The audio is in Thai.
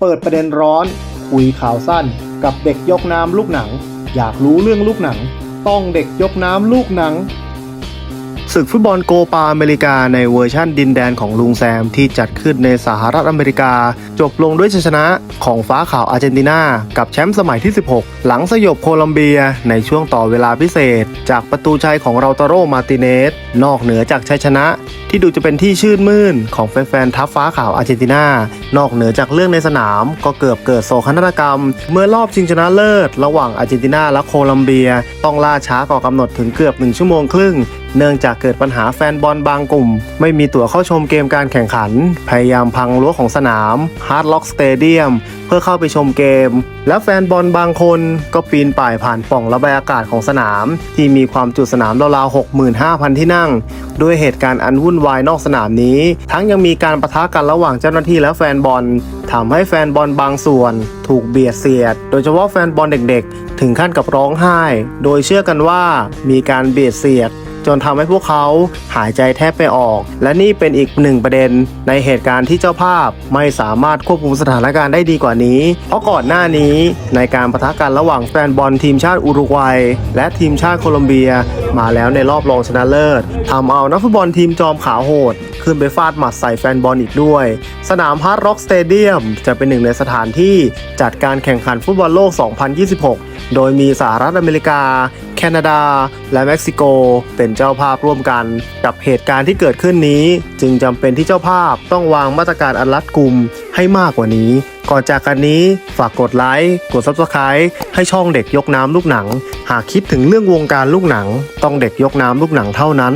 เปิดประเด็นร้อน คุยข่าวสั้น กับเด็กยกน้ำลูกหนัง อยากรู้เรื่องลูกหนัง ต้องเด็กยกน้ำลูกหนัง ศึกฟุตบอลโกปาอเมริกาในเวอร์ชั่นดินแดนของลุงแซมที่จัดขึ้นในสหรัฐอเมริกา จบลงด้วยชัยชนะของฟ้าขาวอาร์เจนตินา กับแชมป์สมัยที่ 16 หลังสยบโคลัมเบียในช่วงต่อเวลาพิเศษ จากประตูชัยของเราตาโรมาร์ติเนส นอกเหนือจากชัยชนะ ที่ดูจะเป็นที่ชื่นมื่นของแฟนๆทัพฟ้าขาวอาร์เจนตินานอกเหนือจากเรื่องในสนาม ก็เกือบเกิดโศกนาฏกรรม เมื่อรอบชิงชนะเลิศ ระหว่างอาร์เจนตินาและโคลัมเบีย ต้องล่าช้ากว่ากำหนดถึงเกือบ1ชั่วโมงครึ่งเนื่องจากเกิดปัญหาแฟนบอลบางกลุ่ม ไม่มีตั๋วเข้าชมเกมการแข่งขัน พยายามพังรั้วของสนาม Hard Rock Stadium เพื่อเข้าไปชมเกม และแฟนบอลบางคนก็ปีนป่ายผ่านป่องระบายอากาศของสนาม ที่มีความจุสนามราวๆ65,000 ที่นั่ง ด้วยเหตุการณ์อันวุ่นวายนอกสนามนี้ ทั้งยังมีการประทะกันระหว่างเจ้าหน้าที่และแฟนบอลทำให้แฟนบอลบางส่วน ถูกเบียดเสียด โดยเฉพาะแฟนบอลเด็กๆ ถึงขั้นกับร้องไห้ โดยเชื่อกันว่ามีการเบียดเสียด จนทำให้พวกเขาหายใจแทบไม่ออก และนี่เป็นอีกหนึ่งประเด็น ในเหตุการณ์ที่เจ้าภาพไม่สามารถควบคุมสถานการณ์ได้ดีกว่านี้ เพราะก่อนหน้านี้ในการประทะกันระหว่างแฟนบอลทีมชาติอุรุกวัย และทีมชาติโคลอมเบีย มาแล้วในรอบรองชนะเลิศทำเอานักฟุตบอลทีมจอมขาวโหด ขึ้นไปฟาดหมัดใส่แฟนบอลอีกด้วย สนามฮาร์ดร็อกสเตเดียมจะเป็นหนึ่งในสถานที่จัดการแข่งขันฟุตบอลโลก 2026 โดยมีสหรัฐอเมริกา แคนาดา และเม็กซิโก เป็นเจ้าภาพร่วมกัน กับเหตุการณ์ที่เกิดขึ้นนี้ จึงจำเป็นที่เจ้าภาพต้องวางมาตรการอันรัดกุมให้มากกว่านี้ก่อนจากกันนี้ฝากกดไลค์กด Subscribe ให้ช่องเด็กยกน้ำลูกหนัง หากคิดถึงเรื่องวงการลูกหนัง ต้องเด็กยกน้ำลูกหนังเท่านั้น